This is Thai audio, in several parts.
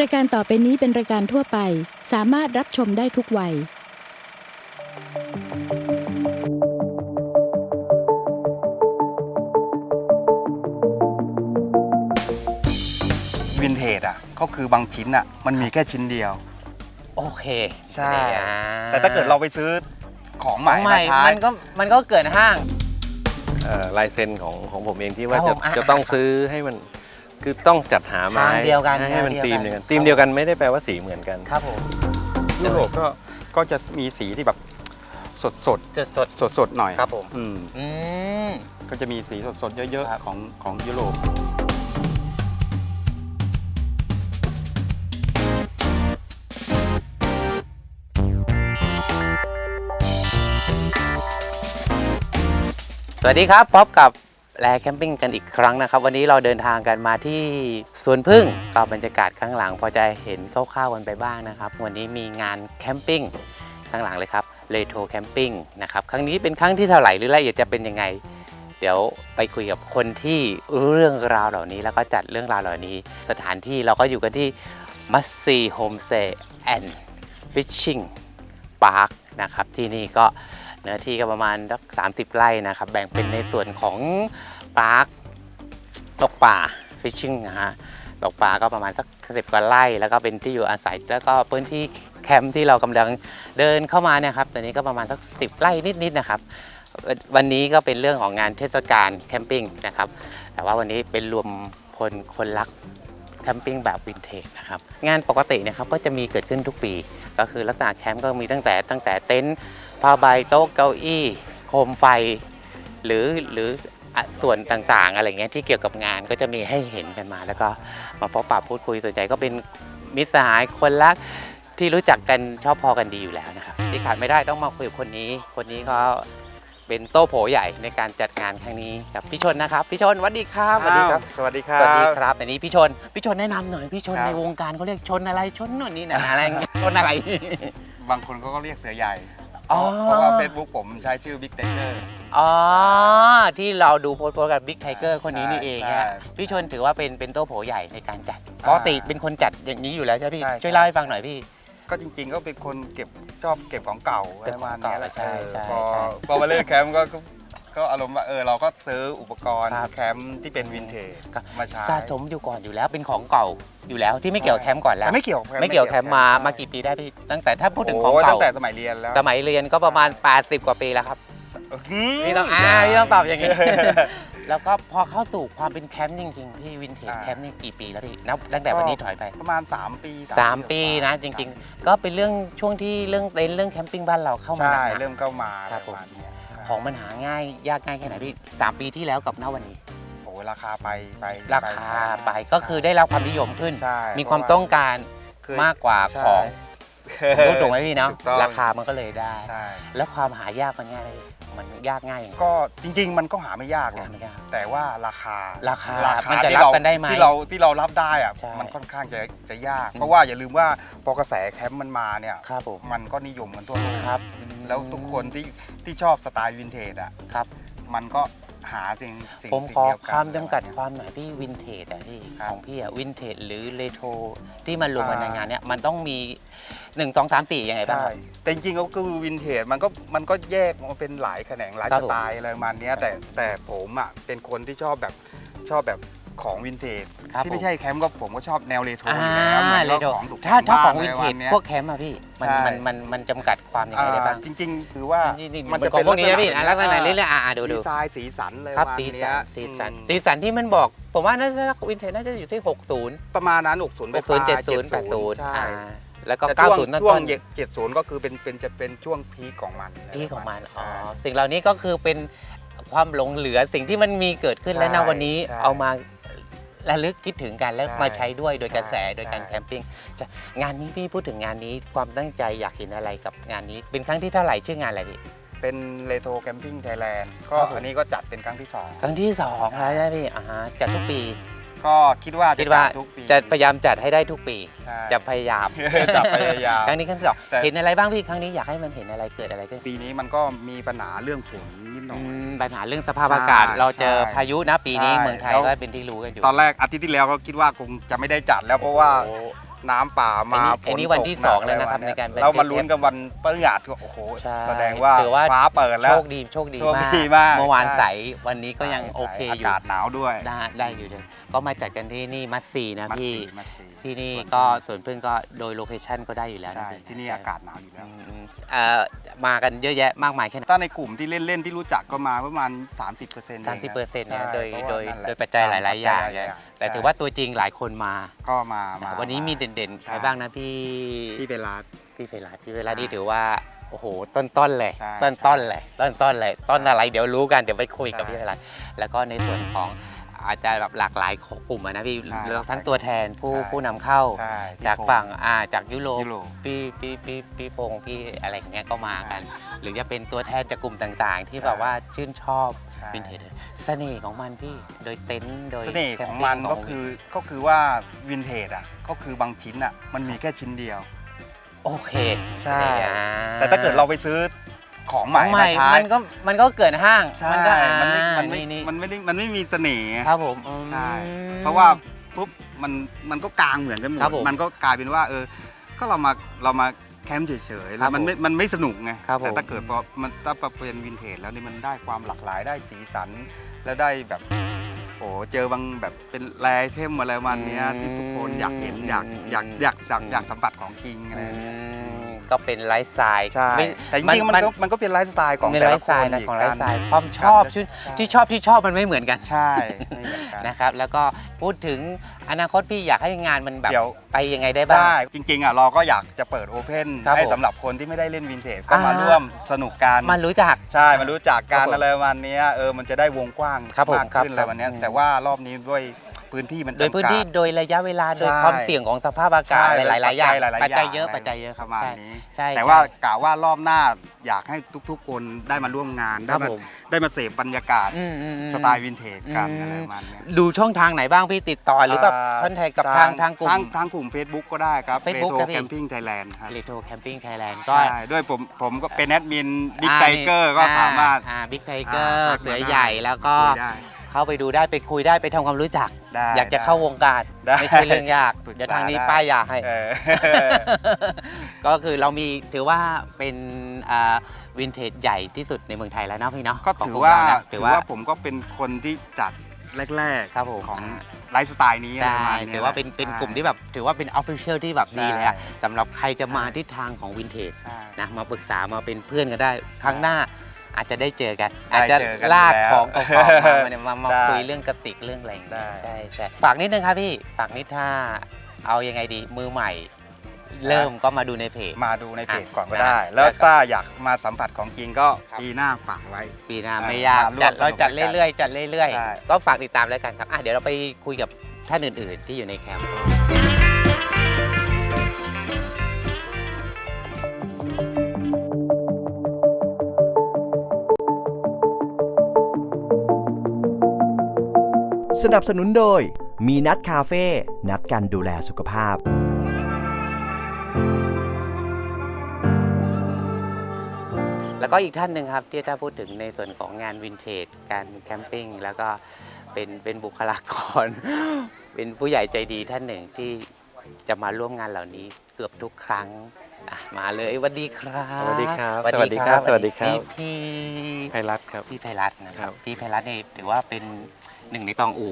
รายการต่อไปนี้เป็นรายการทั่วไป สามารถรับชมได้ทุกวัย วินเทจอะก็คือบางชิ้นอะมันมีแค่ชิ้นเดียว โอเคใช่ อ่แต่ถ้าเกิดเราไปซื้อของใหขม่องใหมาม่ใช้ มันก็มันก็เกินห้าง เอ่อลายเซ็นของของผมเองที่ว่าครับจะผมอะ จะต้องซื้อให้มัน คือต้องจัดหาไม้ทางเดียวกันให้ให้มันทางเดีธียวมกันเดียวกันธีมเดียวกันไม่ได้แปลว่าสีเหมือนกัน ครับผมยุโรปก็ก็จะมีสีที่แบบสดสดจะสด สดสดๆหน่อยครับผม อืมอืม ก็จะมีสีสดสดๆเยอะครับๆของของยุโรป สวัสดีครับพบกับ แลแคมปิ้งกันอีกครั้งนะครับ วันนี้เราเดินทางกันมาที่สวนพึ่งก็บรรยากาศข้างหลังพอจะเห็นคร่าวๆกันไปบ้างนะครับ วันนี้มีงานแคมปิ้งข้างหลังเลยครับเลโทแคมปิ้งนะครับครั้งนี้เป็นครั้งที่เท่าไหร่หรือรายละเอียดจะเป็นยังไง เดี๋ยวไปคุยกับคนที่รู้เรื่องราวเหล่านี้ แล้วก็จัดเรื่องราวเหล่านี้ สถานที่เราก็อยู่กันที่มัสซีโฮมเซแอนด์ฟิชชิ่งพาร์คนะครับที่นี่ก็ เนื้อที่ก็ประมาณสักสามสิบไร่นะครับ แบ่งเป็นในส่วนของพาร์คตกป่าฟิชชิ่งนะฮะตกป่าก็ประมาณสักสิบกว่าไร่ แล้วก็เป็นที่อยู่อาศัย แล้วก็พื้นที่แคมป์ที่เรากำลังเดินเข้ามาเนี่ยครับตอนนี้ก็ประมาณสักสิบไร่นิดๆนะครับวันวันนี้ก็เป็นเรื่องของงานเทศกาลแคมปิ้งนะครับ แต่ว่าวันนี้เป็นรวมพลคนรักแคมปิ้งแบบวินเทจนะครับ งานปกติเนะครับก็จะมีเกิดขึ้นทุกปี ก็คือลักษณะแคมป์ก็มีตั้งแต่ตั้งแต่เต็นท์ ผ้าใบโต๊ะเก้าอี้ โคมไฟ หรือหรืออะส่วนต่างๆ อะไรเงี้ยที่เกี่ยวกับงานก็จะมีให้เห็นกันมา แล้วก็มาพบปะพูดคุยส่วนใหญ่ก็เป็นมิตรสหายคนรักที่รู้จักกันชอบพอกันดีอยู่แล้วนะครับที่ขาดไม่ได้ต้องมาคุยกับคนนี้ คนนี้เขาเป็นโต้โผใหญ่ในการจัดงานครั้งนี้กับพี่ชนนะครับ พี่ชนสวัสดีครับสวัสดีครับอ้าวสวัสดีครัสวัสดีบครับอันนี้พี่ชนพี่ชนแนะนำหน่อยพี่ชนครับในวงการเขาเรียกชนอะไรชนนู่นนี่นะอะไรเงี้ยชนอะไร บางคนเขาก็เรียกเสือใหญ่ อ๋อเพราะว่า Facebook ผมใช้ชื่อ Big t a k e r อ๋อ ที่เราดูโพสต์โพสต์กับบิ๊กไทเกอร์คนนี้นี่เองใช่ฮะใช่พี่ชนถือว่าเป็นเป็นโต้โผใหญ่ในการจัดอ่าปกติเป็นคนจัดอย่างนี้อยู่แล้วใช่ไหมพี่ ใช่ ช่วยใช่เล่าให้ฟังหน่อยพี่ ก็จริงๆก็เป็นคนเก็บชอบเก็บของเก่าอะไรเก็บประขอมางณเก่านี้แหละใช่ใช่ พอใช่พอมาเล่นแคมป์ก็ก็ ก็อารมณ์ว่าเออเราก็ซื้ออุปกรณ์ครับ แคมป์ที่เป็นวินเทจครับมาใช้ สะสมอยู่ก่อนอยู่แล้วเป็นของเก่าอยู่แล้วที่ไม่เกี่ยวกับแคมป์ก่อนแล้วแต่ไม่เกี่ยวกับแคมป์ไม่เกี่ยวกับแคมป์มาใช่มากี่ปีได้พี่ตั้งแต่ถ้าพูดถึงของโตั้เก่างแต่สมัยเรียนแล้วสมัยเรียนก็ประมาณ 80 กว่าปีแล้วครับอืมพี่ต้องอ่าพี่ต้องตอบอย่างนี้ แล้วก็พอเข้าสู่ความเป็นแคมป์จริงๆพี่วินเทจอ่า แคมป์นี่กี่ปีแล้วพี่นับตั้งแต่วันนี้ถอยไป ประมาณ 3 ปี3ปีนะจริง ๆ ก็เป็นเรื่องช่วงที่เรื่องเต็นท์เรื่องแคมปิ้งบ้านเราเข้ามาใช่หนักๆเริ่มเข้ามาครับผมปะาณเนี้ย ของมันหาง่าย ยากง่ายแค่ไหนพี่สามปีที่แล้วกับณวันนี้ โอ้โหราคาไปไปราคาไปก็คือได้รับความนิยมขึ้น ใช่มีความต้องการคือมากกว่าใช่ ของรู้ถูกไหมพี่เนาะถูกต้อง ราคามันก็เลยได้ ใช่ แล้วความหายากมันง่ายเลย มันยากง่ายอย่างไรก็จริง ๆ มันก็หาไม่ยากหรอกหาไม่ยาก แต่ว่าราคาราคารามันจะที่รับเรากันได้ไหมที่เราที่เรารับได้อะใช่มันค่อนข้างจะจะยาก อืม เพราะว่าอย่าลืมว่าพอกระแสแคมป์มันมาเนี่ยครับผมมันก็นิยมกันทั่วโลกครับแล้วทุกคนที่ที่ชอบสไตล์วินเทจอะครับ มันก็ หาสิ่งสิ่งผมสิ่งขอเดียวกันความจำกัดความหน่อยพี่วินเทจอะพี่ครับ ของพี่อะวินเทจหรือเรโทรที่มันรวมกันอ่าในงานเนี้ยมันต้องมี 1 2 3 4ยังไงบ้าง ใช่ครับแต่จริงๆก็คือวินเทจมันก็มันก็แยกมาเป็นหลายแขนงหลายครับสไตล์อะไรประมาณเนี้ยแต่แต่ผมอะเป็นคนที่ชอบแบบชอบแบบ ของวินเทจครับที่ผมไม่ใช่แคมป์ก็ผมก็ชอบแนวเรโทรอ่าอยู่แล้วหมือนเรโทรของถูกถ้าถ้าของบ้วินเทจอะไรประมาณนี้ยพวกแคมป์อะพี่มันใช่ มันมันมันจำกัดความยังไงได้บ้างอ่าจริง ๆ คือว่านี่นี่มันเป็จะนของพวกนี้นะพี่เป็อะลักษณะนี้เลยอะอะดูดูดีไซน์สีสันเลยครับประมาณสีเนี้สัยนสีสันอืมสีสันที่มันบอก ผมว่าน่าจะวินเทจน่าจะอยู่ที่ 60 ประมาณนั้น60ไป60 70 80ใช่อ่าแล้วก็ แต่ช่วง90ต้นช่วงต้นเจ็ดศูนย์ก็คือเป็นเป็นจะเป็นช่วงพีคของมันที่ของมันอ๋อใช่ สิ่งเหล่านี้ก็คือเป็นความหลงเหลือสิ่งที่มันมีเกิดขึ้นใช่และณวันนี้ใช่เอามา ระลึกคิดถึงกันแล้วใช่มาใช้ด้วยโดยกระแสใช่โดยการใช่ แคมปิ้งใช่งานนี้พี่พูดถึงงานนี้ความตั้งใจอยากเห็นอะไรกับงานนี้ เป็นครั้งที่เท่าไหร่ชื่องานอะไรพี่ เป็นเ e โทรแคมปิ้งไทยแลนด์ก็ครับผม อันนี้ก็จัดเป็นครั้งที่สองครั้งที่สองแล้วใช่ไหมพี่อ่าฮะจัดทุกปีก็คิดว่าจะคิดว่าจัดทุกปีจะพยายามจัดให้ได้ทุกปี ใช่จะพยายาม จะพยายาม ครั้งนี้ครั้งที่สองแต่ เห็นอะไรบ้างพี่ครั้งนี้อยากให้มันเห็นอะไรเกิดอะไรขึ้น ปีนี้มันก็มีปัญหาเรื่องฝนนิด หน่ออืยมปัญหาเรื่องสภาพอากาศ ใช่เราเจอใช่พายุนะปีนี้ใช่เมืองไทยแล้ว ก็เป็นที่รู้กันอยู่ตอนแรกอาทิตย์ที่แล้วก็คิดว่าคงจะไม่ได้จัดแล้วเพราะว่าโอ้โหน้ำป่ามาอันนี้ฝอันนี้วันที่ตกหสองแล้วนะครับอไในการไปเรามาลุ้นกันวันพฤหัสก็โอ้โหใช่แสดงว่าถือว่า ฟ้าเปิดแล้ว โชคดีโชคดีโชคมากดีมาก เมื่อวานใช่ใสวันนี้ก็ยังโอเคอยู่ อากาศหนาวด้วย ได้ได้อยู่เลย ก็มาจัดกันที่นี่มัสซีนะมัดพี่ สีมัดสีที่นี่ส่วนก็สวนพึ่งก็โดยโลเคชั่นก็ได้อยู่แล้วใช่พี่ที่นี่อากาศหนาวอยู่อืแล้วมอืมเอ่อมากันเยอะแยะมากมายแค่ไหน ถ้าในกลุ่มที่เล่นๆที่รู้จักก็มาประมาณ 30%เปอร์เซ็นต์สามสิบเปอร์เซ็นต์เนี่ยใช่โดยเพราะโดว่ายนั่นแหละโดยปัจจัยหลาย ๆ อย่างปัจจัเนี่ยหลยๆแต่ใช่ถือว่าตัวจริงหลายคนมา ก็มามาวันนี้มีเด่น ๆใช่ใครบ้างนะพี่ พี่เบลลัสพี่เฟรัสพี่เฟรัสใช่นี่ถือว่า โอ้โห ต้นต้นๆเลยใช่ต้นต้นๆเลยต้นต้นๆเลยต้นอะไร เดี๋ยวรู้กัน เดี๋ยวไปคุยกับใช่ พี่เฟรัสแล้วก็ในส่วนของ อาจจะแบบหลากหลายของกลุ่มอะนะพี่ใช่เลือกทั้งตัวแทนผู้ใช่ ผู้นำเข้า ใช่จากพี่พฝั่งอ่าจากยุโรปยุโรปพี่พี่พี่พี่พงษ์พี่อะไรอย่างเงี้ยก็มากันใช่หรือจะเป็นตัวแทนจากกลุ่มต่างๆ ที่ใช่ แบบว่าชื่นชอบใช่ วินเทจเสน่ห์ของมันพี่โดยเต็นท์โดยเสน่ห์แคของปิ้มันก็คือก็คือว่าวินเทจอะก็คือบางชิ้นอะมันมีแค่ชิ้นเดียว โอเคใช่ อ่แต่ถ้าเกิดเราไปซื้อ ของใหม่ของใหมาม่ใช้มันก็มันก็เกิดห้างใช่มันก็อ่ามันไม่มันไม่นี่มันไม่ได้มันไม่มีเสน่ห์ครับผมอืม ใช่เพราะว่าปุ๊บมันมันก็กลางเหมือนกันหมครัดบผมมันก็กลายเป็นว่าเออก็เรามาเรามาแคมป์เฉยๆครัแล้บวมันไม่มันไม่สนุกไงครับผม แต่ถ้าเกิดพอมันถ้าเป็นวินเทจแล้วนี่มันได้ความหลากหลายได้สีสันแล้วได้แบบโอ้เจอบางแบบเป็นแรเทมอะไรประมันเนี้ยที่ทุกคนอยากเห็นอยากอยากอยากอยากอยากสัมผัสของจริงอะไรอือย่างเงี้ยม ก็เป็นไลฟ์สไตล์ใช่ไม่แต่จริงๆมันก็มันก็เป็นไลฟ์สไตล์ของเป็นแต่ไลละฟ์สคไตนล์นะอีกของไลการฟ์สไตล์ความชอบการชื่นใช่ที่ชอบที่ชอบมันไม่เหมือนกันใช่ไม่เหมือนกัน นะครับ แล้วก็พูดถึงอนาคตพี่อยากให้งานมันแบบเดี๋ยว ไปยังไงได้บ้าง ได้จริงๆอะเราก็อยากจะเปิดโอเพนครับให้ผมสำหรับคนที่ไม่ได้เล่นวินเทจก็อ่ามมาร่วมสนุกกันมันรู้จัก ใช่มารู้จักกัครันบผมอะไรวันนี้ยเออมันจะได้วงกว้างครับผมมากขึ้นครับอะไรวันเนี้ยครับแต่ว่ารอบนี้ด้วย พื้นที่มันโดยพื้นจำกัที่โดยระยะเวลา โดยใช่ ความเสี่ยงของสภาพอากาศใช่หลายๆอย่างปัจจัยหลายๆปัจจัยอย่างเยอะปัจจัยเยอะประมาณใช่นี้ ใช่แต่ใช่ว่ากะว่ารอบหน้าอยากให้ทุกๆ คนได้มาร่วมงานคได้รับมาผม ได้มาเสพบรรยากาศอืมอืมอืม สไตล์วินเทจกันอืมอะไรประมาณเนี้ยดูช่องทางไหนบ้างพี่ติดต่อหรือแบบคอนแทคกับทางทางกลุ่ทางมทางกลุ่ม Facebook ก็ได้ครับ Facebook โทนะพี่ แคมปิ้งไทยแลนด์ครับ r e t r o Camping Thailand ก็ ใช่ด้วยผมผมก็เป็นแอดมินบิ๊กไทเกอร์ก็สามารถ บิ๊กไทเกออ่าร์ทักมาเสือได้ใหญ่แล้วก็คุยได้ เข้าไปดูได้ไปคุยได้ไปทำความรู้จัก ได้อยากจะเข้าวงการได้ไม่ใช่เรื่องยาก ปรึกษาเดี๋ยวทางนี้ได้ ป้ายยาให้ เออ ก็คือเรามีถือว่าเป็นวินเทจใหญ่ที่สุดในเมืองไทยแล้วเนาะพี่เนาะก็ของถือกลุ่มว่าเรนะถือว่า ผมก็เป็นคนที่จัดแรกๆครับผม ของไลฟ์สไตล์นี้อะไรใช่ประมาณนี้ถือว่าเป็นเป็นใช่ กลุ่มที่แบบถือว่าเป็นออฟฟิเชียลที่แบบดีเลยอะใช่ สำหรับใครจะมาใช่ทิศทางของวินเทจใช่ นะมาปรึกษามาเป็นเพื่อนกันได้ครั้งหน้า อาจจะได้เจอกันได้อาจจะเจอกันลากแล้วของเก่าๆมามาเนี่ยมามาได้คุยเรื่องกระติกเรื่องอะไรอย่างเงี้ได้ยใช่ใช่ฝากนิดนึงครับพี่ฝากนิดถ้าเอายังไงดีมือใหม่ เริ่มก็มาดูในเพจมาดูในเพจอะก่อนก็นะได้ แล้แล้ววก็ถ้าอยากมาสัมผัสของจริงก็ครับปีหน้าฝากไว้ ปีหน้าเออไม่ยากมาร่วมจัดเราสนุกจัดด้วยกันเรื่อยๆจัดเรื่อยใช่ๆก็ฝากติดตามแล้วกันครับอะเดี๋ยวเราไปคุยกับท่านอื่น ๆ ที่อยู่ในแคมป์ สนับสนุนโดย มีนัดคาเฟ่ นัดกันดูแลสุขภาพ แล้วก็อีกท่านหนึ่งครับที่ถ้าพูดถึงในส่วนของงานวินเทจ การแคมปิ้ง แล้วก็เป็นเป็นบุคลากร เป็นผู้ใหญ่ใจดีท่านหนึ่งที่จะมาร่วมงานเหล่านี้เกือบทุกครั้งอะมาเลยสวัสดีครับสวัสดีครับสวัสสวัสดีครับสวัสดีครับพี่ไพรัตครับ พี่ไพรัตน์นะคครัรับบพี่ไพรัตน์นี่ถือว่าเป็น หนึ่งในตองอู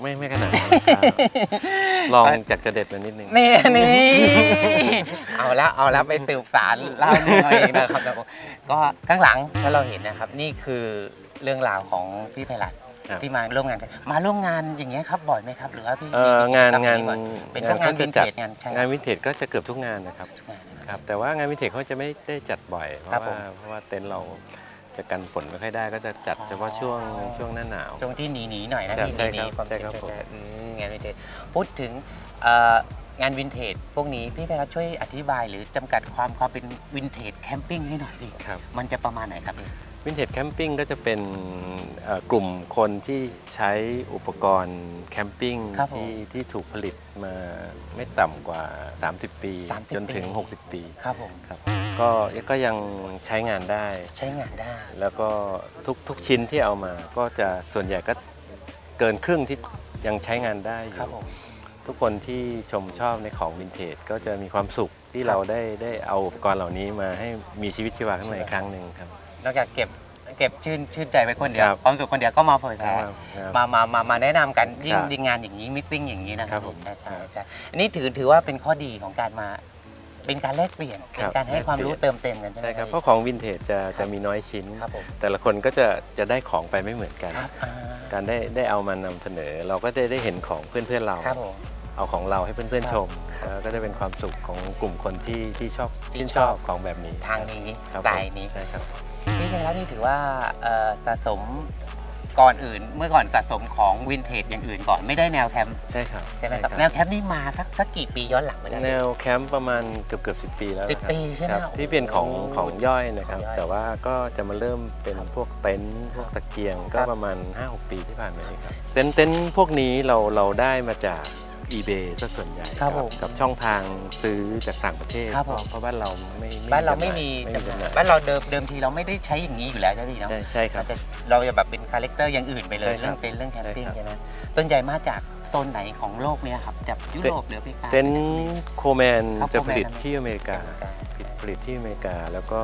ไม่ไม่ขนาดนั้นครับลองจากจะเด็ดมานิดนึง นี่นี่ เอาละเอาละไปสืบสารเล่าเรื่องเอาเองนะครับก็ข้างหลังถ้าเราเห็นนะครับ นี่คือเรื่องราวของพี่ไพรัตน์ครับ ที่มาร่วมงานกันมาร่วมงานอย่างเงี้ยครับบ่อยไหมครับ หรือว่าพี่เอ่อมีงานกิจกรรมงานอย่บ่อยเป็นพวกงานวินเทจงานใช่งานวินเทจก็จะเกือบทุกงานนะครับ ทุกงานนะครับครับแต่ว่างานวินเทจเขาจะไม่ได้จัดบ่อย เพครัราะบผม ว่าเพราะว่าเต็นท์เรา จะกันฝนไม่ค่อยได้ก็จะจัดเฉพาะช่วงช่วงหน้าหนาว ช่วงที่หนีหนีๆหน่อยนะใช่พี่ใช่หนีครับๆความใช่ครับเป็นผมไปได้อืมงานวินเทจพูดถึงเอ่องานวินเทจพวกนี้พี่ไพรัตน์ช่วยอธิบายหรือจำกัดความความเป็นวินเทจแคมปิ้งให้หน่อยดิครับ มันจะประมาณไหนครับพี่ วินเทจแคมปิ้งก็จะเป็นเอ่อกลุ่มคนที่ใช้อุปกรณ์แคมปิ้งครับผมที่ที่ถูกผลิตมาไม่ต่ำกว่า 30 ปี 30จนถึง ปี 60 ปีครับผมครับก็ก็ยังใช้งานได้ ใช้งานได้ แล้วก็ทุกทุกชิ้นที่เอามาก็จะส่วนใหญ่ก็เกินครึ่งที่ยังใช้งานได้อครับยู่ ผมทุกคนที่ชมชอบในของวินเทจก็จะมีความสุขที่เราได้ได้เอาอุปกรณ์เหล่านี้มาให้มีชีวิตชีวาข้างในอีกครั้งหนึ่งครับ นอกจากเก็บเก็บชื่นชื่นใจไปคนเดียวครับความสุขคนเดียวก็มาเผยแพร่ครับครับมามามามาแนะนำกันยิ่งครับยิ่งงานอย่างนี้มิ팅อย่างนี้นะคครัรับบผมใช่ใช่ใช่อันนี้ถือถือว่าเป็นข้อดีของการมา เป็นการแลกเปลี่ยนครัเป็นบการให้ความรู้แลกเปลี่ยน เติมเต็มกันใช่ไหมใช่ครับเพราะของวินเทจจะจะมีน้อยชิ้น ครับผมแต่ละคนก็จะจะได้ของไปไม่เหมือนกัน ครับอ่าการได้ได้เอามานำเสนอ เราก็ได้ได้เห็นของเพื่อนๆเรา ครับผม เอาของเราให้เพื่อนครับๆชมครับแล้วก็จะเป็นความสุขของกลุ่มคนที่ที่ชอบที่ที่นชชออบบของแบบนี้ทางนี้ครับสายนี้ ใช่ครับ พี่ชัยรัตน์นี่ถือว่าเอ่อสะสมก่อนอื่น เมื่อก่อนสะสมของวินเทจอย่างอื่นก่อนไม่ได้แนวแคมป์ใช่ครับใช่ไหมครับแนวแคมป์นี่มาสักสักกี่ปีย้อนหลังไปได้แนวแคมป์ประมาณเกือบเกือบสิปีแล้วสิบนะครับปีใช่ไหมครับโอ้โหที่เป็นของของย่อยนะครับของย่อยแต่ว่าก็จะมาเริ่มเป็นพวกเต็นท์พวกตะเกียงก็ครับประมาณ5-6ปีที่ผ่านมานี้ครับเต็นท์เต็นท์พวกนี้เราเราได้มาจาก eBay ซะส่วนใหญ่ครับผมกับช่องทางซื้อจากต่างประเทศ ครับผม เพราะบ้านเราไม่บ้านเราไม่มีไม่จำมีหน่ายจำหน่ายบ้านเราเดิมเดิมทีเราไม่ได้ใช้อย่างนี้อยู่แล้วใช่ไหมพี่เนาะใช่ใช่ครับเราจะเราจะแบบเป็นคาแรคเตอร์อย่างอื่นไปเลยใช่ครัเรื่อบงเต็นท์เรื่องแคมปิ้งใช่ครับใช่ไหมต้นใหญ่มาจากโซนไหนของโลกเนี่ยครับจากยุโรปหรืออเมริกาเต็นท์โคแมนครับจะ Coleman ผลิตที่อเมริกาผลิตที่อเมริกาแล้วก็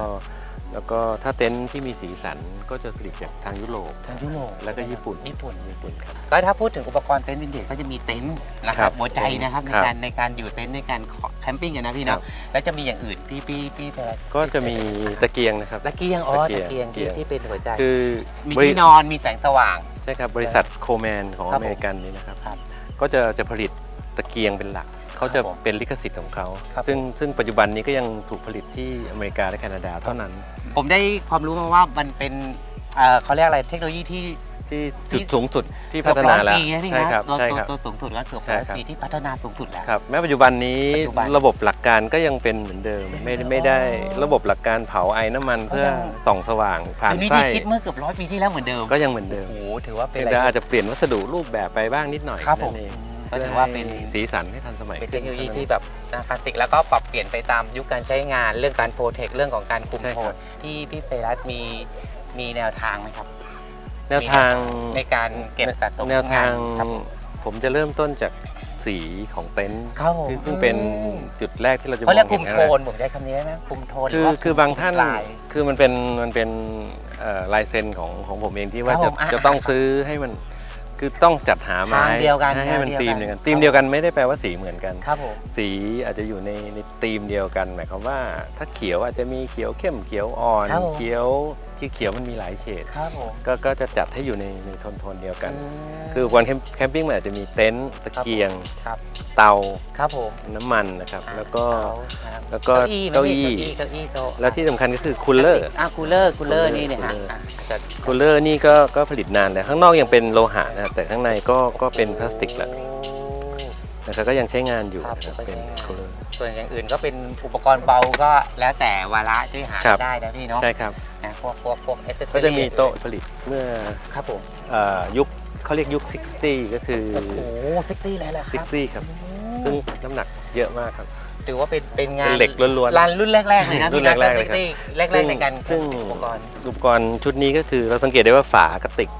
แล้วก็ถ้าเต็นท์ที่มีสีสันก็จะผลิตจากทางยุโรป ทางยุโรปแล้วก็ญี่ปุ่น ญี่ปุ่น ญี่ปุ่นครับ ก็ถ้าพูดถึงอุปกรณ์เต็นท์วินเทจก็จะมีเต็นท์นะคครัรับบหัวใจนะครับในครับการในการอยู่เต็นท์ในการแคมปิ้งกันนะพี่ครัเนาะบ แล้วจะมีอย่างอื่นพี่พี่พี่แพรก็จะมีตะเกียงนะครับ ตะเกียงอ๋อตะเกีตะยงเกียงที่ตะเกียง ที่เป็นหัวใจคือมีบริที่นอนมีแสงสว่าง ใช่ครับบริษัทโคแมนของครัอบผมเมริกันนี้นะครับ ครับก็จะจะผลิตตะเกียงเป็นหลัก เขาจะครับผมเป็นลิขสิทธิ์ของเขา ครับซึ่งซึ่งปัจจุบันนี้ก็ยังถูกผลิตที่อเมริกาและแคนาดาเท่านั้น ผมได้ความรู้มาว่ามันเป็นเอ่อเขาเรียกอะไรเทคโนโลยีที่ ที่ที่จุดสูงสุดที่เกืพัอบฒร้นาอยแล้วปีนะพี่ใช่นะครับตัวใช่ตัวครับตัวสูงสุดก็เกือบใช่ร้อยครับ ปีที่พัฒนาสูงสุดแล้ว ครับแม้ปัจจุบันนี้ปัจจุบันระบบหลักการก็ยังเป็นเหมือนเดิม ไม่ได้ไม่ได้ระบบหลักการเผาไอ้น้ำมันก็เพื่อยัง ส่องสว่างผ่านทีนี้ไส้ที่คิดเมื่อเกือบร้อยปีที่แล้วเหมือนเดิมก็ยังเหมือนเดิมโอ้โหถือว่าเป็นเพียงอะไรแต่อาจจะเปลี่ยนวัสดุรูปแบบไปบ้างนิดหน่อยครับผม นั่นเอง ก็ถือว่าเป็นพื่อให้สีสันให้ทันสมัยเป็นเทคโนโลยีที่แบบนะคลาสสิกแล้วก็ปรับเปลี่ยนไปตามยุคการใช้งานเรื่องการโปรเทคเรื่องของการคุมใช่โทครันบที่พี่เฟรัสมีมีแนวทางไหมครับ แนวทางในการเก็บสะสมแนวทางงานครับผมผมจะเริ่มต้นจากสีของเต็นท์ครับผมซึ่งซึ่งเป็นจุดแรกที่เราจะมเขาองเรียกคุเห็มนโทนะนผมใช้คำนี้ได้ไหมคุมโทนหคืรือว่าคือบางท่านลายคือมันเป็นมันเป็นเอ่อลายเซ็นของของผมเองที่ว่าครับจะผมอะจะต้องซื้อให้มัน คือต้องจัดหามาทางเดียวกันให้ให้มันทางธีเดีมยวเดียวกักันนธีมเดียวกันไม่ได้แปลว่าสีเหมือนกัน ครับผม สีอาจจะอยู่ในในธีมเดียวกันหมายความว่าถ้าเขียวอาจจะมีเขียวเข้มเขียวอ่อน ครับผม เขียว ที่เขียวมันมีหลายเฉดครับผม ก็ก็จะจัดให้อยู่ในในโทนโทนเดียวกันมคือวันแคมปิ้งมันอาจจะมีเต็นท์ตะเกียงครับเตาครับผมน้ำมันนะครับแล้วก็ครับแล้วก็เก้าอี้เก้าอี้เก้าอี้โต๊ะแล้วที่สำคัญก็คือคูลเลอร์อะคูลเลอร์คูลเลอร์นี่เนี่ยฮะคูลเลอร์อะจะคูลเลอร์นี่ก็ก็ผลิตนานแล้วข้างนอกยังเป็นโลหะนะครับแต่ข้างในก็ก็เป็นพลาสติกแหละโอ้ นะครับก็ยังใช้งานอยู่ครับนะครับก็ใช้เป็นงาน คูลเลอร์ ส่วนอย่างอื่นก็เป็นอุปกรณ์เบาก็แล้วแต่วาระที่หาครับ ได้นะพี่เนาะใช่ครับนะพวกพวกพวกเอเซอร์ก็จะมีโต๊ะผลิตเมื่อครับผมเอ่อยุคเขาเรียกยุค 60 ก็คือ โอ้โหเซ็กซี่เลยแหละครับ60 ครับซึ่งน้ำหนักเยอะมากครับ ถือว่าเป็นเป็นงานเป็นเหล็กล้วนๆรันรุ่นแรกๆเลยนะรุ่พี่นนัทแรกๆเลยครับเซ็กซี่แรกๆในการซึ่งอุปกรณ์อุปกรณ์ชุดนี้ก็คือเราสังเกตได้ว่าฝากระติก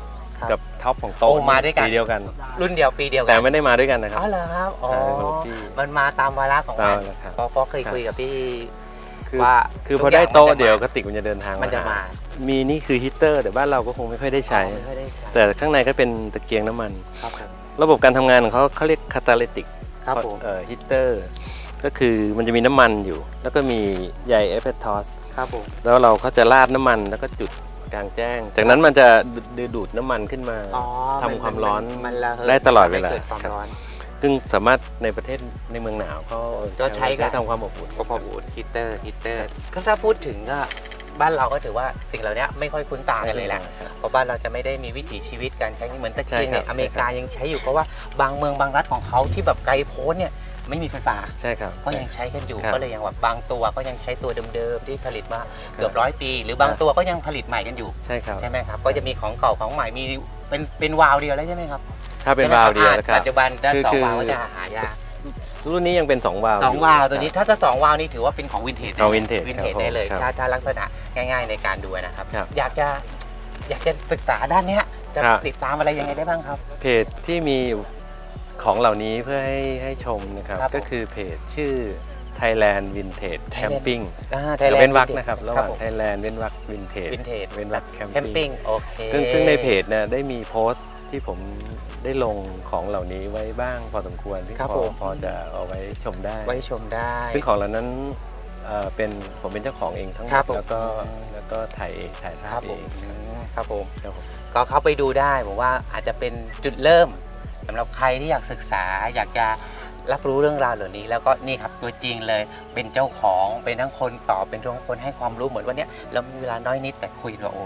ครับกับท็อปของโต๊ะโอ้มาด้วยกันสีเดียวกัน รุ่นเดียวปีเดียวกัแต่ไม่ได้มาด้วยกันนะครับ อ๋อเหรอครับอ๋อใช่คนละที่มันมาตามวาระของตามมันวาระครับเพราะเพราะเคยคุยกับพี่คือว่าคือทุพกอได้อย่างโต๊ะมันจะเดี๋ยวมากระติกมันจะเดินทางมันจะมาหมีนี่คือฮีตเตอร์แต่บ้านเราก็คงไม่ค่อยได้ใช้ ไม่ค่อยได้ใช้แต่ข้างในก็เป็นตะเกียงน้ำมัน ครับผมระบบการทำงานของเขาเขาเรียกคาตาลิติกครับผมเอ่อฮีตเตอร์ก็คือมันจะมีน้ำมันอยู่ แล้วก็มีใยเอฟเฟทอสครับผมแล้วเราก็จะราดน้ำมันแล้วก็จุด กลางแจ้ง จากนั้นมันจะดูดูดน้ำมันขึ้นมา อ๋อทำความร้อนมันระเหยได้ตลอดเวลา ทำให้กิดความครับร้อน ซึ่งสามารถในประเทศในเมืองหนาวก็ก็ใช้กัน ทำความอบอุ่น ก็พอบูดฮีเตอร์ฮีเตอร์ก็ถ้าพูดถึงก็บ้านเราก็ถือว่าสิ่งเหล่านี้ไม่ค่อยคุ้นตากันเลยแหละครับเพราะบ้านเราจะไม่ได้มีวิถีชีวิตการใช้เหมือนตะเกียงเนี่ยใช่ครับ อเมริกายังใช้อยู่เพราะว่าบางเมืองบางรัฐของเขาที่แบบไกลโพ้นเนี่ย ไม่มีไฟฟ้า ใช่ครับ ก็ยังใช้กันอยู่ครับก็เลยยังแบบบางตัวก็ยังใช้ตัวเดิมๆที่ผลิตมาเกือบร้อยปี หรือบางตัวก็ยังผลิตใหม่กันอยู่ใช่ครับ ใช่ไหมครับก็จะมีของเก่าของใหม่มีเป็นเป็นวาล์วเดียวแล้วใช่ไหมครับถ้าเป็นวาล์วเดียวนะครับปัจจุบันด้านคือสองคือ วาล์วก็จะหายากรุ่นนี้ยังเป็น 2 วาล์วสองยู่ วาล์วตัวนี้ถ้าจะสองวาล์วนี่ถือว่าเป็นของวินเทจของ vintage วินเทจครับได้เลยครับถ้าถ้าลักษณะง่าย ๆ ในการดูนะครับ ครับอยากจะอยากจะศึกษาด้านเนี้ยจะครับ ติดตามอะไรยังไงได้บ้างครับ เพจที่มี ของเหล่านี้เพื่อให้ให้ชมนะครับ ครับผมก็คือเพจชื่อ Thailand Vintage Camping อ่าแต่ Thailand เว้นวรรค Vintage นะครับระหครัว่าบงผม Thailand เว้นวรรค Vintage Vintage เว้นวรรคแค Camping มปิ้งโอเคซึ่งซึ่งในเพจเนี่ยได้มีโพสต์ที่ผมได้ลงของเหล่านี้ไว้บ้างพอสมควรที่ครับพผอมพอจะเอาไว้ชมได้ ไว้ชมได้ ซึ่งของเหล่านั้นเอ่อเป็นผมเป็นเจ้าของเองทั้งหมครับดผม แล้วก็แล้วก็ถ่ายเองถ่ายภาครัพบผเอมงอืมครับผม ครับผม ก็เข้าไปดูได้ผมว่าอาจจะเป็นจุดเริ่ม สำหรับใครที่อยากศึกษาอยากจะรับรู้เรื่องราวเหล่านี้ แล้วก็นี่ครับตัวจริงเลยเป็นเจ้าของเป็นทั้งคนตอบเป็นทั้งคนให้ความรู้เหมือนวันเนี้ยเรามีเวลาน้อยนิดแต่คุยเราโอ้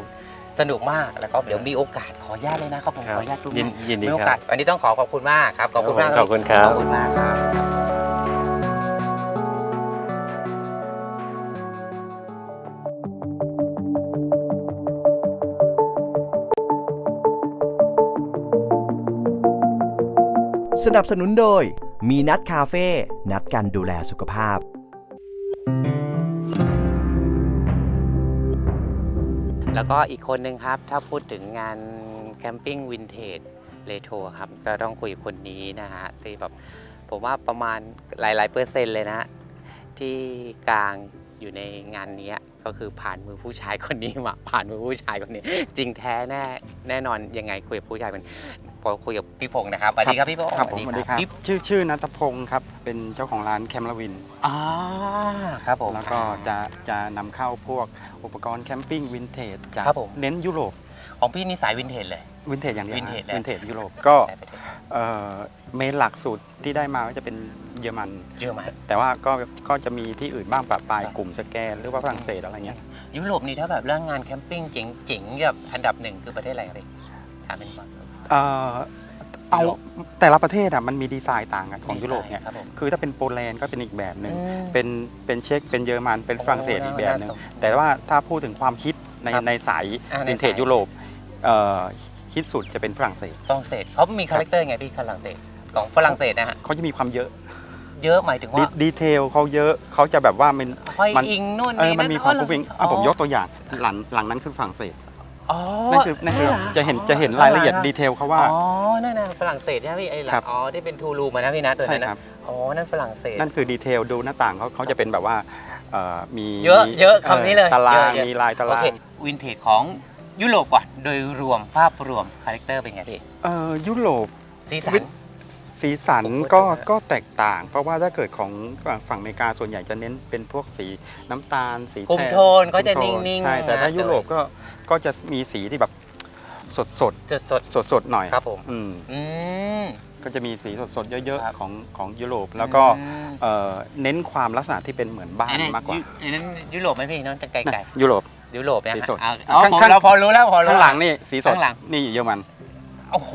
สนุกมากแล้วก็เดี๋ยวมีโอกาสขออนุญาตเลยนะครับผมขออนุญาตทุกยินยินดีมีโอคการัสบวันนี้ต้องขอขอบคุณมากครับขอบคุณมากขอบคุณครับขอบคุณมากครับ สนับสนุนโดย มีนัดคาเฟ่ นัดกันดูแลสุขภาพ แล้วก็อีกคนหนึ่งครับ ถ้าพูดถึงงานแคมปิ้งวินเทจเรโทรครับ ก็ต้องคุยกับคนนี้นะฮะที่แบบผมว่าประมาณหลาย ๆ เปอร์เซ็นต์เลยนะที่กลางอยู่ในงานนี้ก็คือผ่านมือผู้ชายคนนี้มาผ่านมือผู้ชายคนนี้ จริงแท้แน่แน่นอนยังไงคุยกับผู้ชายคนนี้ คุยกับพี่พงศ์นะครับสวัสดีครับพี่พงศ์ครับผมสวัสดีครับพี่ชื่อชื่อนัทพงศ์ครับ เป็นเจ้าของร้านแคมลวินอ่าครับผม แล้วก็จะจะนำเข้าพวกอุปกรณ์แคมปิ้งวินเทจจากครับผมเน้นยุโรป ของพี่นี่สายวินเทจเลย วินเทจอย่างเดียววินเทจเลยวินเทจยุโรปก็สายประเทศเอ่อเมนหลักสูตรที่ได้มาก็จะเป็นเยอรมัน เยอะมากแต่ว่าก็ก็จะมีที่อื่นบ้างปะปลายครับกลุ่มสแกน หรือว่าฝรั่งเศสอะไรเงี้ย ยุโรปนี่ถ้าแบบเรื่องงานแคมปิ้งเจ๋งๆแบบอันดับหนึ่งคือประเทศอะไรครับพี่ถามเป็นก่อน เอ่อเอายุโรป แต่ละประเทศอะมันมีดีไซน์ต่างกันของยุโรปเนี่ย ครับผม คือถ้าเป็นโปแลนด์ก็เป็นอีกแบบหนึ่ง อืม เป็นเป็นเช็กเป็นเยอรมัน เป็นฝรั่งเศสอีกแบบหนึ่งโอ้น่าสนแต่ว่าถ้าพูดถึงความฮิตในครับในสายอ่าในวินเทจสาย ยุโรปเอ่อฮิตสุดจะเป็นฝรั่งเศส ต้องเศสเขามีคาแรคเตอร์ไงพี่ฝรั่งเศสของฝรั่งเศสนะฮะเขาจะมีความเยอะเยอะหมายถึงดีว่าดีเทลเขาเยอะเขาจะแบบว่ามัน ห้อยมัน อิงนู่นเออนี่มันมีความอ๋อฟุ้งฟิ้งอะผมยกตัวอย่างหลังหลังนั้นคือฝรั่งเศส อ๋อนั่นคือนั่นคือเหรจะเห็นจะเห็นรายละเอียดดีเทลเขาว่า อ๋อ นั่นน่ะฝรั่งเศสใช่ไหมพี่ไอ้หลัครังบอ๋อที่เป็นทูรูมานะพี่นะตัวใช่นั้นคนะรับอ๋อ นั่นฝรั่งเศส นั่นคือดีเทลดูหน้าต่างเขาเขาจะเป็นแบบว่าเอ่อมีเยอะมีเยอะคำนี้เลยตารางเยอะมีลายตาโอรางเควินเทจของยุโรปก่อนโดยรวมภาพรวมคาแรคเตอร์เป็นไงพี่เอ่อยุโรปสีสัวินนสีสันผมว่าก็จะก็แตกต่าง เพราะว่าถ้าเกิดของฝั่งอเมริกาส่วนใหญ่จะเน้นเป็นพวกสีน้ำตาล สีคุมแทโทนก็จะคุมโทนิ่งๆ ใช่ แต่ถ้านะยุโรปก็ ก็จะมีสีที่แบบสดสดจะสดสดสดๆหน่อยครับผม อืมอืม ก็จะมีสีสดสดๆเยอะครับๆของของยุโรป แล้วก็อืม เอ่อเน้นความลักษณะที่เป็นเหมือนบ้านอันนั้นมากกว่ายุอันนั้นยุโรปไหมพี่น้องจะไกลนะยุโรปๆยุโรปนะสีสดอะอ๋อข้างผมข้างเราพอรู้แล้วพอรู้ ข้างหลังนี่สีสดข้างหลัง นี่เยอรมัน โอ้โห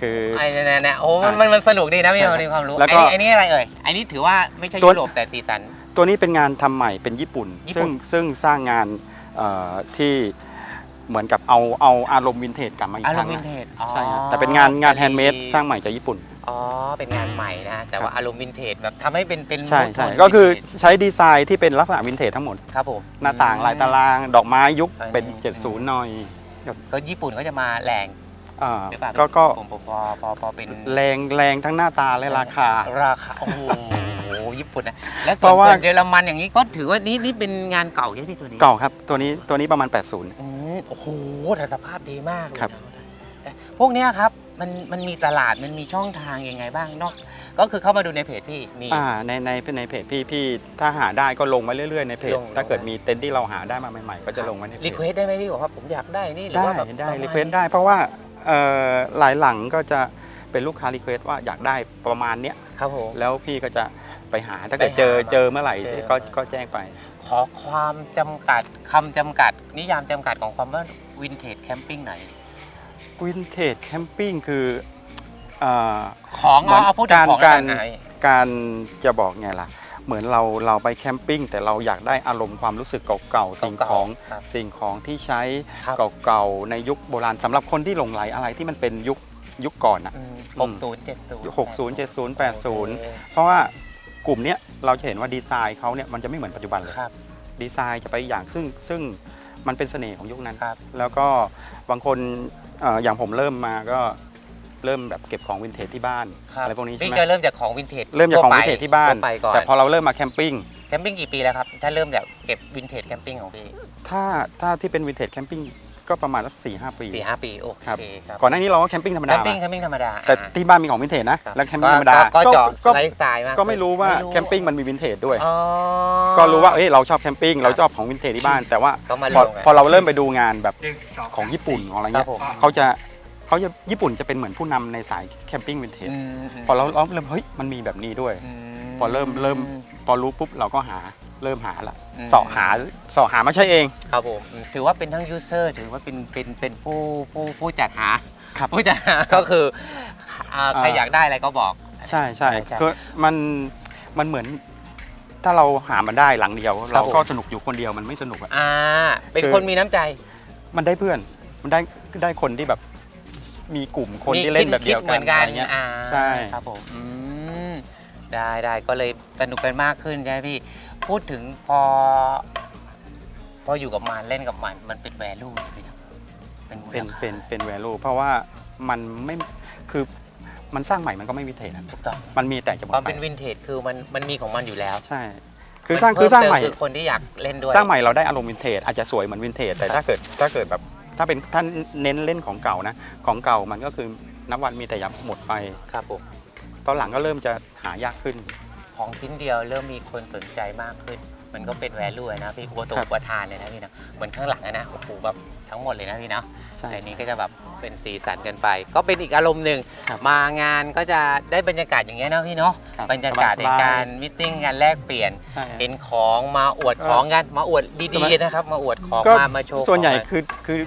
คือ ไอ้เนี่ยเนี่ยโอ้มันมันมันสนุกดีนะพี่ใช่มันมีความรู้แล้วไอ้ก็นี่ไอ้นี่อะไรเอ่ยไอ้นี่ถือว่าไม่ใช่ตัว ยุโรปแต่สีสัน ตัวนี้เป็นงานทำใหม่เป็นญี่ปุ่น ญี่ปุ่ซึ่งน ซึ่งสร้างงานเอ่อที่เหมือนกับเอาเอาอารมณ์วินเทจกลับมาอีกอารครั้มงณ์วินนะเทจอ๋อใช่ครับแต่เป็นงานงานแฮนด์เมดสร้างใหม่จากญี่ปุ่น อ๋อ เป็นงานใหม่นะ แต่ว่าอารมณ์วินเทจแบบทำให้เป็นเป็น ใช่ mood ใช่ tone ก็คือวินเทจใช้ดีไซน์ที่เป็นลักษณะวินเทจทั้งหมด ครับผม หน้าต่างลายตารางดอกไม้ยุคอืมเป็น70 หน่อยก็ญี่ปุ่นก็จะมาแรงอ่าหรือเปล่าก็ก็ผมผมพอพอพอเป็นแรงแรงทั้งหน้าตาและราคา ราคา โอ้โห ญี่ปุ่นนะแล้วเพส่วนราะว่า ส่วนเยอรมันอย่างนี้ก็ถือว่านี่นี่เป็นงานเก่าใช่ไหมพี่ตัวนี้เก่าครับ ตัวนี้ตัวนี้ประมาณ 80 อืมโอ้โหแต่สภาพดีมากเลยครับแต่พวกเนี้ยครับมันมันมีตลาดมันมีช่องทางยังไงบ้างนอก ก็คือเข้ามาดูในเพจพี่มี อ่าในในในเพจพี่พี่ถ้าหาได้ก็ลงไว้เรื่อยๆในเพจลงถ้าเกิดลง มีเต็นท์ที่เราหาได้มาใหม่ๆ ก็จะลงไว้ในเพรีจ เควสได้ไหมพี่บอกว่าผมอยากได้นี่หรือได้ว่าแบบได้ปะมาณรีเควสได้เพราะว่าเอ่อหลายหลังก็จะเป็นลูกค้ารีเควสว่าอยากได้ประมาณเนี้ยครับผม แล้วพี่ก็จะ ไปหาถ้าเกิดไปหาเจอเจอเมื่อไหร่เจอก็ก็แจ้งไป ขอความจำกัดคำจำกัด นิยามจำกัดของความว่าวินเทจแคมปิ้งหน่อยวินเทจแคมปิ้งคือเอ่อของเหมืเอาอนเอาพูดถึงของการ ไหนการจะบอกไงล่ะ เหมือนเราเราไปแคมปิ้งแต่เราอยากได้อารมณ์ความรู้สึกเก่าๆสิ่งของครับ สิ่งของที่ใช้ครับ เก่าๆในยุคโบราณสำหรับคนที่หลงไหลอะไรที่มันเป็นยุคยุคก่อนอะหกศูนย์เจ็ดศูนย์หกศูนย์เจ็ดศูนย์แปดศูนย์ เพราะว่า กลุ่มเนี้ยเราจะเห็นว่าดีไซน์เขาเนี่ยมันจะไม่เหมือนปัจจุบันเลยครับ ดีไซน์จะไปอย่างซึ่งซึ่งมันเป็นเสน่ห์ของยุคนั้นครับ แล้วก็บางคนเอ่ออย่างผมเริ่มมาก็เริ่มแบบเก็บของวินเทจที่บ้านครับอะไรพวกนี้ใช่พี่ไหม จะเริ่มจากของวินเทจเริ่มจากของทั่วินเทจที่บ้านทั่วไปก่อนแต่พอเราเริ่มมาแคมปิ้ง แคมปิ้งกี่ปีแล้วครับ ถ้าเริ่มจากเก็บวินเทจแคมปิ้งของพี่ ถ้าถ้าที่เป็นวินเทจแคมปิ้ง ก็ประมาณสักสี่ห้าปี สี่ห้าปีโอครับเคครับก่อนหน้านี้เราก็แคมปิ้งธรรมแคดามปิ้งแคมปิ้งธรรมดาแต่อ่าที่บ้านมีของวินเทจนะ ครับแล้วแคมปิ้งธรรมดาก็ก็เจาะก็ไลฟ์สไตล์มากก็ไม่รู้ว่าไม่รู้แคมปิ้งมันมีวินเทจด้วย อ๋อ ก็รู้ว่าเอ้ยเราชอบแคมปิ้งเราชอบของวินเทจที่บ้าน แต่ว่าก็มาพอลงกัน พอเราเริ่มไปดูงานแบบของญี่ปุ่นของอะไรครัเงี้บยผมเขาจะเขาจะญี่ปุ่นจะเป็นเหมือนผู้นำในสายแคมปิ้งวินเทจอืมพอเราเราเริ่มเฮ้ยมันมีแบบนี้ด้วยมพอเริ่มเริ่ม พอรู้ปุ๊บเราก็หา เริ่มหาละอืม เสาะหาเสาะหามาใช้เอง ครับผมอืมถือว่าเป็นทั้งยูเซอร์ถือว่าเป็นเป็นเป็นผู้ผู้ผู้จัดหาครับผู้จัดหาก็คืออ่าใครอ่าอยากได้อะไรก็บอก ใช่ใช่ใช่คือมันมันเหมือน ถ้าเราหามันได้หลังเดียว ครัเราบผม ก็สนุกอยู่คนเดียวมันไม่สนุกอะอ่าเป็นคือคนมีน้ำใจมันได้เพื่อน มันได้ได้คนที่แบบ มีกลุ่มคนมีที่เล่นแบบเดียวคิกัเหมืนอนกัอะนไรเงี้ย อ่าใช่ ครับผมอืมได้ได้ก็เลยสนุกกันมากขึ้นใช่ไหมพี่ พูดถึงพอ พออยู่กับมันเล่นกับมัน มันเป็นแวลูพี่นะเป็นมูลเป็นค่าเป็นเป็นแวลูเพราะว่ามันไม่คือมันสร้างใหม่มันก็ไม่วิเทจอะถูกต้องมันมีแต่จะหมดความไปเป็นวินเทจคือมันมันมีของมันอยู่แล้วใช่ คือสร้างคือสร้างใหม่เพิ่เติคือคนที่อยากเล่นด้วย สร้างใหม่เราได้อารมณ์วินเทจอาจจะสวยเหมือนวินเทจแต่ถ้าเกิดถ้าเกิดแบบถ้าเป็นท่านเน้นเล่นของเก่านะของเก่ามันก็คือนับวันมีแต่ยับหมดไปครับผมตอนหลังก็เริ่มจะหายากขึ้น ของชิ้นเดียวเริ่มมีคนสนใจมากขึ้น มันก็เป็นแวลูนะพี่อุปโตครับอุปทานเลยนะพี่นะเหมือนข้างหลังอะนะโอ้โหแบบทั้งหมดเลยนะพี่เนาะใช่อันนี้ก็จะแบบเป็นสีสันกันไป ก็เป็นอีกอารมณ์หนึ่งครับมางานก็จะได้บรรยากาศอย่างเงี้ยนะพี่เนาะครับบรรยากาศสในบายๆการมิทติ้งกันแลกเปลี่ยนใช่เห็นของมาอวดของกันมาอวดสดีบายๆนะครับ มาอวดของก็มามาโชว์ส่วนใหญ่ของคือคือ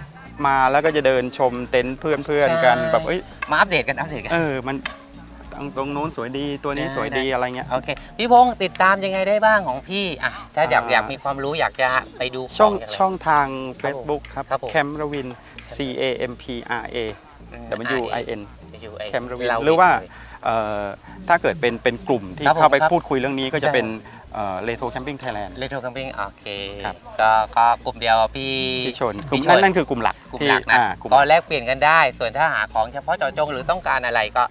มาแล้วก็จะเดินชมเต็นท์เพื่อนเพื่อนใช่กันแบบเอ้ยมาอัปเดตกันอัปเดตกันเออมัน ตรงตรงโน้นสวยดีตัวนี้ได้สวยดีได้อะไรเงี้ย โอเค พี่พงศ์ติดตามยังไงได้บ้างของพี่อะถ้าอยากอ่า อยากมีความรู้อยากจะไปดูขช่องย่าไร ช่องทาง Facebook ครับครับผม แคมรวิน C A M P R A อืม W I N อยู่ไอ้แคมรวินเหรือว่าเอ่อถ้าเกิดเป็นเป็นกลุ่มที่ครับผมเข้าไปครับพูดคุยเรื่องนี้ก็ใช่จะเป็นเลโทแคมปิ้งไทยแลนด์ เลโทคัมปิ้งโอเคครับ ก็ก็กลุ่มเดียวพี่ ที่ชนกลุ่มพี่ชนั่นนั่นคือกลุ่มหลักกลุ่มที่หลักนะอ่ากลุ่ม ก็แลกเปลี่ยนกันได้ ส่วนถ้าหาของเฉพาะเจาะจงหรือต้องการอะไรก็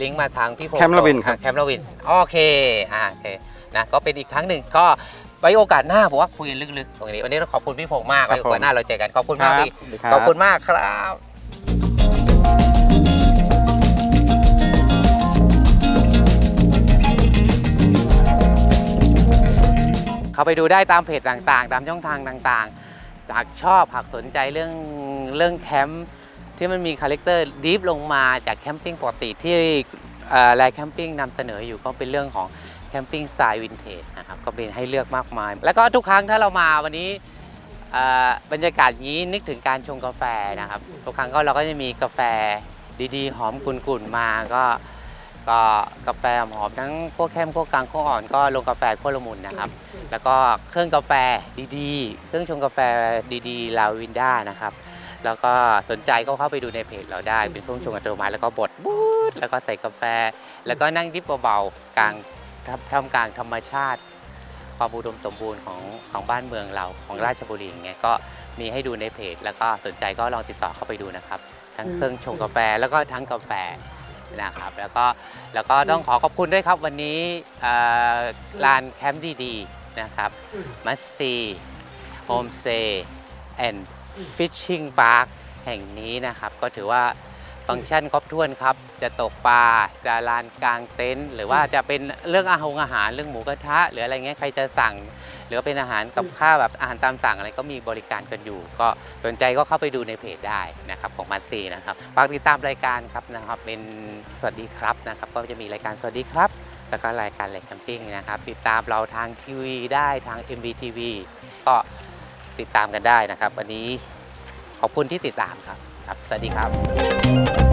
ลิงก์มาทางพี่พงศ์แคมรวินครับ แคมรวินโอเคอ่าโอเคนะก็เป็นอีกครั้งหนึ่งก็ไว้โอกาสหน้าผมว่าคุยกันลึกๆตรงนี้วันนี้ต้องขอบคุณพี่พงศ์มากครับไว้โอกาสหน้าเราเจอกันขอบคุณมากพี่สวัสดีรับ ขอบคุณมากครับเข้าไปดูได้ตามเพจต่างๆ ตามช่องทางต่างๆ จากชอบหากสนใจเรื่องเรื่องแคมป์ ที่มันมีคาแรคเตอร์ดีฟลงมาจากแคมปิ้งปกติที่แลแคมปิ้งนำเสนออยู่ก็เป็นเรื่องของแคมปิ้งสไตล์วินเทจนะครับก็เป็นให้เลือกมากมาย แล้วก็ทุกครั้งถ้าเรามาวันนี้บรรยากาศอย่างนี้นึกถึงการชงกาแฟนะครับทุกครั้งก็เราก็จะมีกาแฟดีๆ หอมกุ่นๆมาก็ก็กาแฟหอมทั้งขั้วเข้มขั้วกลางขั้วอ่อนก็ลงกาแฟขั้วละมุนนะครับ แล้วก็เครื่องกาแฟดีๆ เครื่องชงกาแฟดีๆ ลาวินด้านะครับ แล้วก็สนใจก็เข้าไปดูในเพจเราได้ เป็นเครื่องชงอัตโนมัติแล้วก็บดบูดแล้วก็ใส่กาแฟ แล้วก็นั่งดิบเบาๆกลางท่ามท่ามกลางธรรมชาติ ความอุดมสมบูรณ์ของของบ้านเมืองเราของราชบุรีอย่างเงี้ยก็มีให้ดูในเพจ แล้วก็สนใจก็ลองติดต่อเข้าไปดูนะครับ ทั้งเครื่องชงกาแฟแล้วก็ทั้งกาแฟนะครับ แล้วก็แล้วก็ต้องขอขอบคุณด้วยครับวันนี้เอ่อลานแคมป์ดีๆนะครับมัสซีโฮมเซแอนด์ ฟิชชิงพาร์คแห่งนี้นะครับ ก็ถือว่าฟังก์ชันครบถ้วนครับ จะตกปลาจะลานกลางเต็นท์หรือว่าจะเป็นเรื่องอาหารอาหารเรื่องหมูกระทะ หรืออะไรเงี้ยใครจะสั่ง หรือว่าเป็นอาหารกับข้าวแบบอาหารตามสั่งอะไรก็มีบริการกันอยู่ ก็สนใจก็เข้าไปดูในเพจได้นะครับของมาซีนะครับฝากติดตามรายการครับนะครับ เป็นสวัสดีครับนะครับ ก็จะมีรายการสวัสดีครับ แล้วก็รายการแหล่งแคมปิ้งนะครับ ติดตามเราทางทีวีได้ทาง MVTV ก็ ติดตามกันได้นะครับ วันนี้ขอบคุณที่ติดตามครับครับ สวัสดีครับ